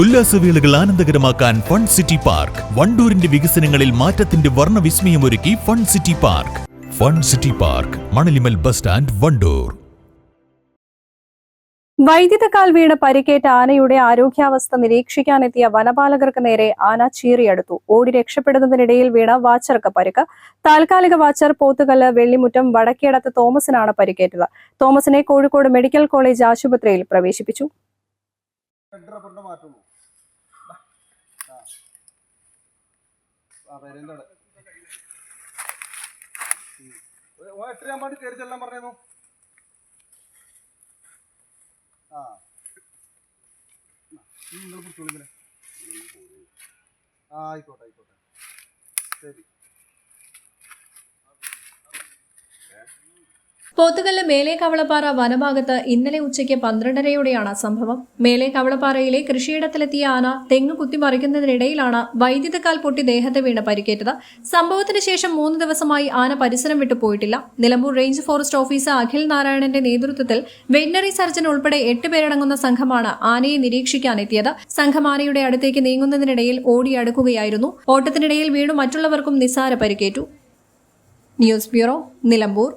ഉല്ലാസവേളകൾ ആനന്ദകരമാക്കാൻ fun city park. വണ്ടൂരിന്റെ വികസനങ്ങളിൽ മാറ്റത്തിന്റെ വർണ വിസ്മയമൊരുക്കി fun city park. Fun city park Manalimal bus stand Wandoor. വൈദ്യുതക്കാൽ വീണ് പരിക്കേറ്റ ആനയുടെ ആരോഗ്യാവസ്ഥ നിരീക്ഷിക്കാനെത്തിയ വനപാലകർക്ക് നേരെ ആന ചീറിയടുത്തു. ഓടി രക്ഷപ്പെടുന്നതിനിടയിൽ വീണ വാച്ചർക്ക് പരിക്ക്. താൽക്കാലിക വാച്ചർ പോത്തുകല്ല് വെള്ളിമുറ്റം വടക്കേടത്ത് തോമസിനാണ് പരിക്കേറ്റത്. തോമസിനെ കോഴിക്കോട് മെഡിക്കൽ കോളേജ് ആശുപത്രിയിൽ പ്രവേശിപ്പിച്ചു. റബ്ബറിന്റെ മാറ്റുള്ളൂ. ആ. പേരെന്താ. ഓ- എത്രയാൻ കയറി ചെല്ലാൻ പറഞ്ഞു ആ. നിങ്ങൾ പിടിച്ചോളൂ ആയിക്കോട്ടെ ആയിക്കോട്ടെ. ശരി. പോത്തുകല്ല് മേലെ കവളപ്പാറ വനഭാഗത്ത് ഇന്നലെ ഉച്ചയ്ക്ക് പന്ത്രണ്ടരയോടെയാണ് സംഭവം. മേലെ കവളപ്പാറയിലെ കൃഷിയിടത്തിലെത്തിയ ആന തെങ്ങ് കുത്തിമറിക്കുന്നതിനിടയിലാണ് വൈദ്യുതക്കാൽ പൊട്ടി ദേഹത്തെ വീണ് പരിക്കേറ്റത്. സംഭവത്തിന് ശേഷം മൂന്ന് ദിവസമായി ആന പരിസരം വിട്ടു പോയിട്ടില്ല. Nilambur range forest officer Akhil നാരായണന്റെ നേതൃത്വത്തിൽ വെറ്റിനറി സർജൻ ഉൾപ്പെടെ എട്ട് പേരടങ്ങുന്ന സംഘമാണ് ആനയെ നിരീക്ഷിക്കാനെത്തിയത്. സംഘം ആനയുടെ അടുത്തേക്ക് നീങ്ങുന്നതിനിടയിൽ ഓടിയടുക്കുകയായിരുന്നു ഓട്ടത്തിനിടയിൽ വീണു മറ്റുള്ളവർക്കും നിസ്സാര പരിക്കേറ്റു. News bureau Nilambur.